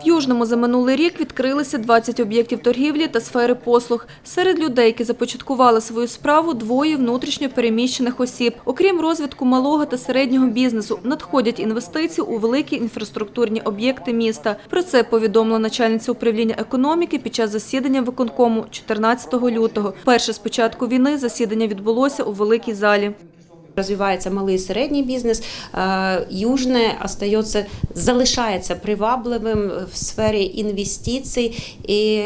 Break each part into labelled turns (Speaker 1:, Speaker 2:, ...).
Speaker 1: В Южному за минулий рік відкрилися 20 об'єктів торгівлі та сфери послуг. Серед людей, які започаткували свою справу, двоє внутрішньо переміщених осіб. Окрім розвитку малого та середнього бізнесу, надходять інвестиції у великі інфраструктурні об'єкти міста. Про це повідомила начальниця управління економіки під час засідання виконкому 14 лютого. Перше з початку війни засідання відбулося у великій залі.
Speaker 2: Развивается малый и средний бизнес. Э, Южне остается, залишається привабливим в сфері інвестицій. І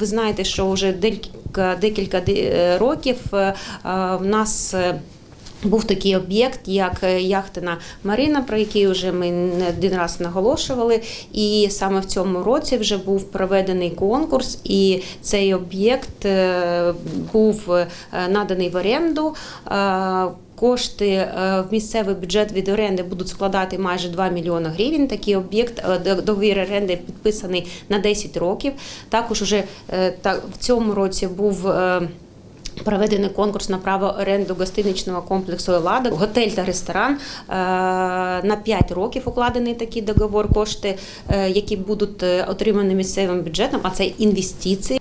Speaker 2: ви знаєте, що вже декілька, декілька років е, в нас. е, Був такий об'єкт, як е, яхтина Марина, про який вже ми не один раз наголошували. І саме в цьому році вже був проведений конкурс, і цей об'єкт е, був е, наданий в оренду. Кошти е, в місцевий бюджет від оренди будуть складати майже 2 мільйони гривень. Такий об'єкт е, договір оренди підписаний на 10 років. Також уже е, в цьому році був. Проведений конкурс на право оренду гостиничного комплексу «Елада». Готель та ресторан на 5 років укладений такий договор. Кошти, які будуть отримані місцевим бюджетом, а це інвестиції.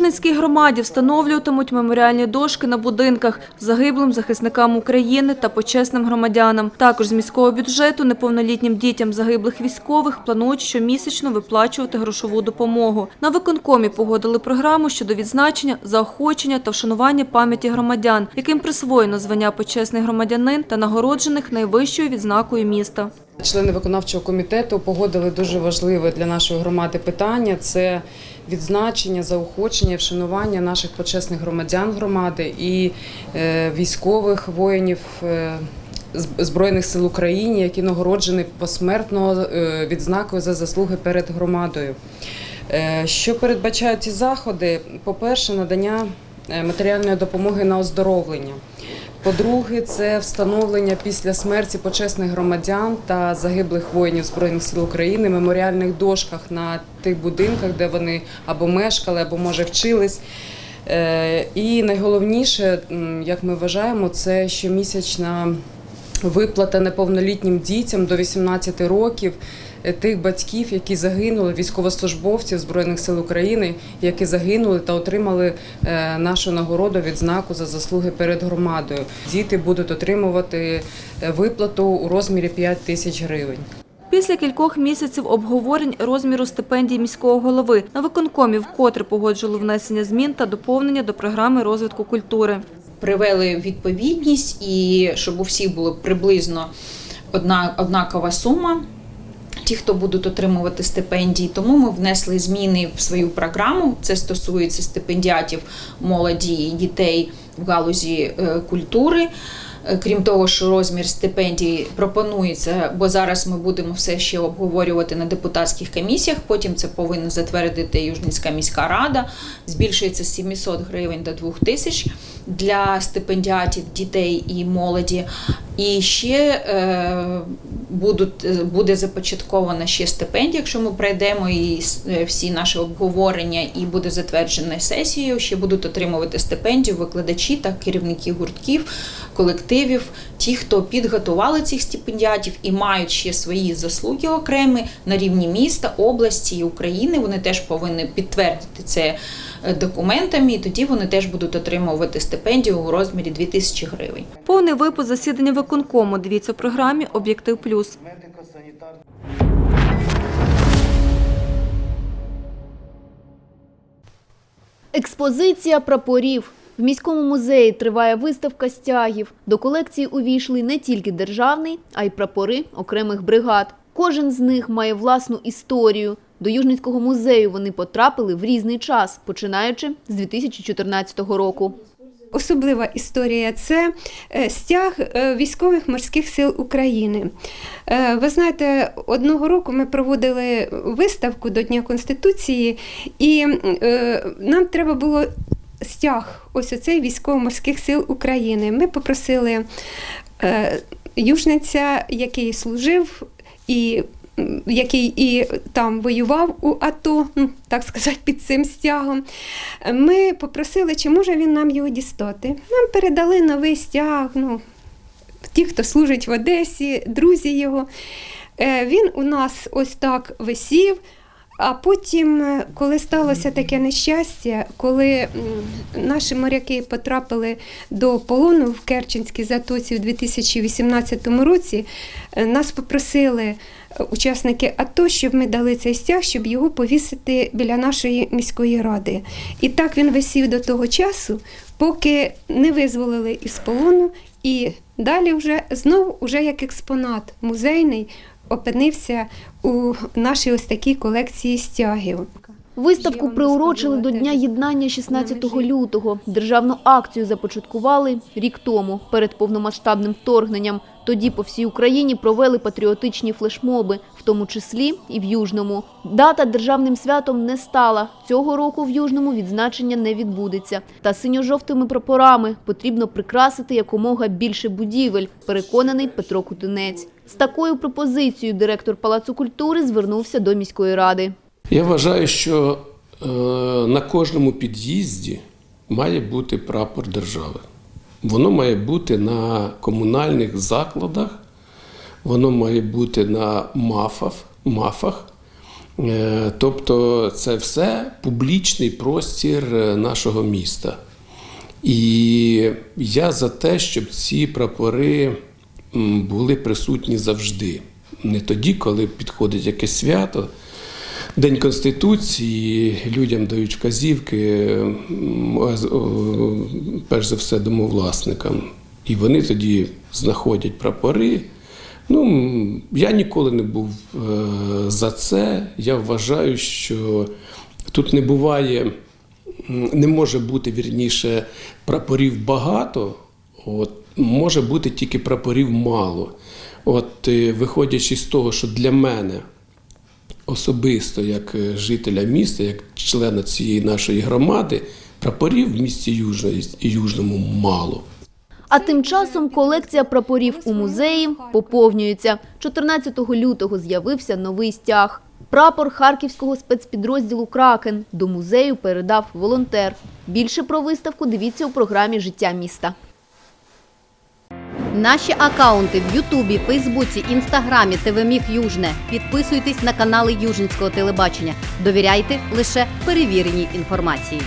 Speaker 1: В громаді встановлюватимуть меморіальні дошки на будинках загиблим захисникам України та почесним громадянам. Також з міського бюджету неповнолітнім дітям загиблих військових планують щомісячно виплачувати грошову допомогу. На виконкомі погодили програму щодо відзначення, заохочення та вшанування пам'яті громадян, яким присвоєно звання почесний громадянин та нагороджених найвищою відзнакою міста.
Speaker 3: Члени виконавчого комітету погодили дуже важливе для нашої громади питання це відзначення, заохочення вшанування наших почесних громадян громади і е, військових воїнів. е, Збройних сил України, які нагороджені посмертно е, відзнакою за заслуги перед громадою. Що передбачають ці заходи? По-перше, надання матеріальної допомоги на оздоровлення. По-друге, це встановлення після смерті почесних громадян та загиблих воїнів Збройних сил України меморіальних дошках на тих будинках, де вони або мешкали, або може вчились. Е, І найголовніше, як ми вважаємо, це щомісячна виплата неповнолітнім дітям до 18 років тих батьків, які загинули, військовослужбовців Збройних сил України, які загинули та отримали е, нашу нагороду відзнаку за заслуги перед громадою. Діти будуть отримувати е, виплату у розмірі 5 тисяч гривень.
Speaker 1: Після кількох місяців обговорень розміру стипендій міського голови на виконкомі вкотре погоджували внесення змін та доповнення до програми розвитку культури.
Speaker 4: привели відповідність і щоб у всіх було приблизно одна, однакова сума. Ті, хто будуть отримувати стипендії, тому ми внесли зміни в свою програму. Це стосується стипендіатів молоді і дітей в галузі е, культури. Е, Крім того, що розмір стипендій пропонується, бо зараз ми будемо все ще обговорювати на депутатських комісіях. Потім це повинна затвердити Южницька міська рада. Збільшується з 700 гривень до 2000 для стипендіатів дітей і молоді. І ще е, будуть, буде започаткована ще стипендія, якщо ми пройдемо і е, всі наші обговорення, і буде затверджена сесією. Ще будуть отримувати стипендію викладачі та керівники гуртків, колективів, ті, хто підготували цих стипендіатів і мають ще свої заслуги окремі на рівні міста, області і України. Вони теж повинні підтвердити це документами, і тоді вони теж будуть отримувати стипендію у розмірі 2000 гривень.
Speaker 1: Повний випуск засідання виконкому дивіться в програмі Об'єктив Плюс.
Speaker 5: Експозиція прапорів. В міському музеї триває виставка стягів. До колекції увійшли не тільки державний, а й прапори окремих бригад. Кожен з них має власну історію. До Южницького музею вони потрапили в різний час, починаючи з 2014 року.
Speaker 6: Особлива історія це е, стяг е, військових морських сил України. Е, Ви знаєте, одного року ми проводили виставку до Дня Конституції, і нам треба було стяг ось оцей військово-морських сил України. Ми попросили южниця, який служив і який і там воював у АТО, так сказати, під цим стягом. Ми попросили, чи може він нам його дістати. Нам передали новий стяг, ну, ті, хто служить в Одесі, друзі його. Е, Він у нас ось так висів. А потім, е, коли сталося таке нещастя, коли наші моряки потрапили до полону в Керченській затоці в 2018 році, е, нас попросили учасники АТО, щоб ми дали цей стяг, щоб його повісити біля нашої міської ради. І так він висів до того часу, поки не визволили із полону, і далі вже знову уже як експонат музейний, опинився у нашій ось такій колекції стягів.
Speaker 5: Виставку приурочили до Дня єднання 16 лютого. Державну акцію започаткували рік тому, перед повномасштабним вторгненням. Тоді по всій Україні провели патріотичні флешмоби, в тому числі і в Южному. Дата державним святом не стала. Цього року в Южному відзначення не відбудеться. Та синьо-жовтими прапорами потрібно прикрасити якомога більше будівель, переконаний Петро Кутинець. З такою пропозицією директор Палацу культури звернувся до міської ради.
Speaker 7: Я вважаю, що е, на кожному під'їзді має бути прапор держави. Воно має бути на комунальних закладах, воно має бути на мафах, мафах. Е, тобто це все публічний простір е, нашого міста. І я за те, щоб ці прапори були присутні завжди. Не тоді, коли підходить якесь свято, День Конституції, людям дають вказівки, перш за все, домовласникам. І вони тоді знаходять прапори. Ну, я ніколи не був е, за це. Я вважаю, що тут не буває, не може бути вірніше прапорів багато, от, може бути тільки прапорів мало. От, е, виходячи з того, що для мене особисто, як е, жителя міста, як члена цієї нашої громади, прапорів в місті Южної і Южному мало.
Speaker 5: А тим часом колекція прапорів у музеї поповнюється. 14 лютого з'явився новий стяг. Прапор харківського спецпідрозділу Кракен до музею передав волонтер. Більше про виставку дивіться у програмі Життя міста.
Speaker 8: Наші акаунти в Ютубі, Фейсбуці, Інстаграмі, ТВ Южне. Підписуйтесь на канали Южницького телебачення. Довіряйте лише перевіреній інформації.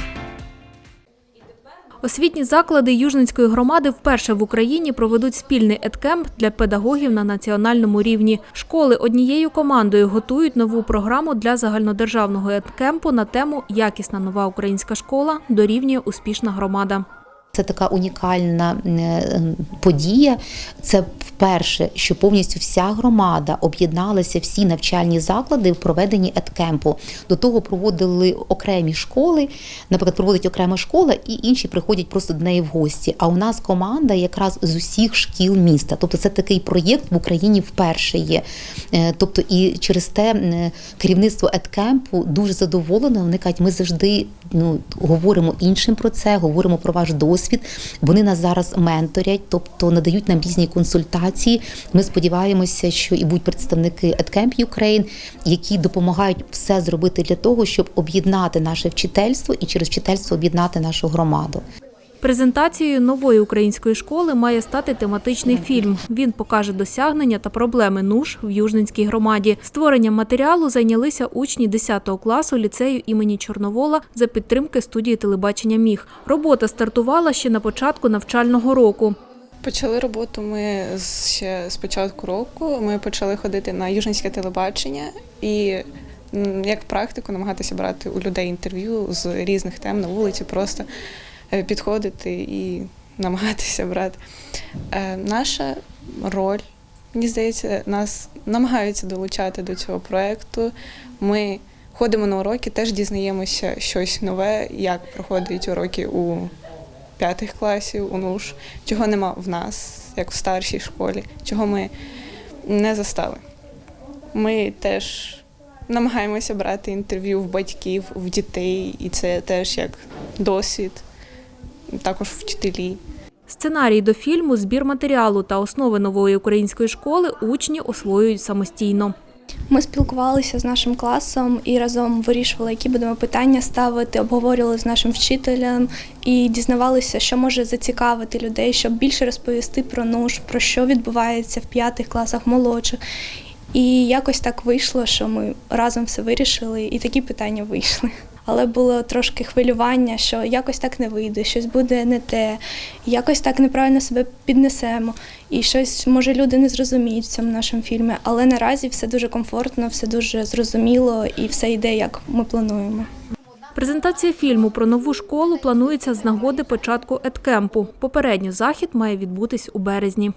Speaker 1: Освітні заклади Южницької громади вперше в Україні проведуть спільний едкемп для педагогів на національному рівні. Школи однією командою готують нову програму для загальнодержавного едкемпу на тему Якісна нова українська школа дорівнює успішна громада.
Speaker 9: Це така унікальна е, подія. Це вперше, що повністю вся громада об'єдналася, всі навчальні заклади в проведенні едкемпу. До того проводили окремі школи, наприклад, проводить окрема школа, і інші приходять просто до неї в гості. А у нас команда якраз з усіх шкіл міста. Тобто це такий проєкт в Україні вперше є. Е, Тобто, і через те е, керівництво едкемпу дуже задоволене. Вони кажуть, ми завжди ну, говоримо іншим про це, говоримо про ваш досвід. Вони нас зараз менторять, тобто надають нам різні консультації. Ми сподіваємося, що і будуть представники EdCamp Ukraine, які допомагають все зробити для того, щоб об'єднати наше вчительство і через вчительство об'єднати нашу громаду.
Speaker 1: Презентацією нової української школи має стати тематичний фільм. Він покаже досягнення та проблеми НУШ в Южненській громаді. Створенням матеріалу зайнялися учні 10 класу ліцею імені Чорновола за підтримки студії телебачення Міг. Робота стартувала ще на початку навчального року.
Speaker 10: Почали роботу ми ще з початку року. Ми почали ходити на южницьке телебачення і як практику намагатися брати у людей інтерв'ю з різних тем на вулиці, просто підходити і намагатися брати. Е, Наша роль, мені здається, нас намагаються долучати до цього проєкту. Ми ходимо на уроки, теж дізнаємося щось нове, як проходять уроки у п'ятих класів, у НУШ, чого нема в нас, як в старшій школі, чого ми не застали. Ми теж намагаємося брати інтерв'ю в батьків, в дітей, і це теж як досвід, також вчителі.
Speaker 1: Сценарій до фільму, збір матеріалу та основи нової української школи учні освоюють самостійно.
Speaker 11: Ми спілкувалися з нашим класом і разом вирішували, які будемо питання ставити, обговорювали з нашим вчителем і дізнавалися, що може зацікавити людей, щоб більше розповісти про НУШ, про що відбувається в п'ятих класах молодших. І якось так вийшло, що ми разом все вирішили, і такі питання вийшли. Але було трошки хвилювання, що якось так не вийде, щось буде не те, якось так неправильно себе піднесемо, і щось може люди не зрозуміють в цьому нашому фільмі. Але наразі все дуже комфортно, все дуже зрозуміло і все йде, як ми плануємо.
Speaker 12: Презентація фільму про нову школу планується з нагоди початку едкемпу. Попередньо захід має відбутись у березні.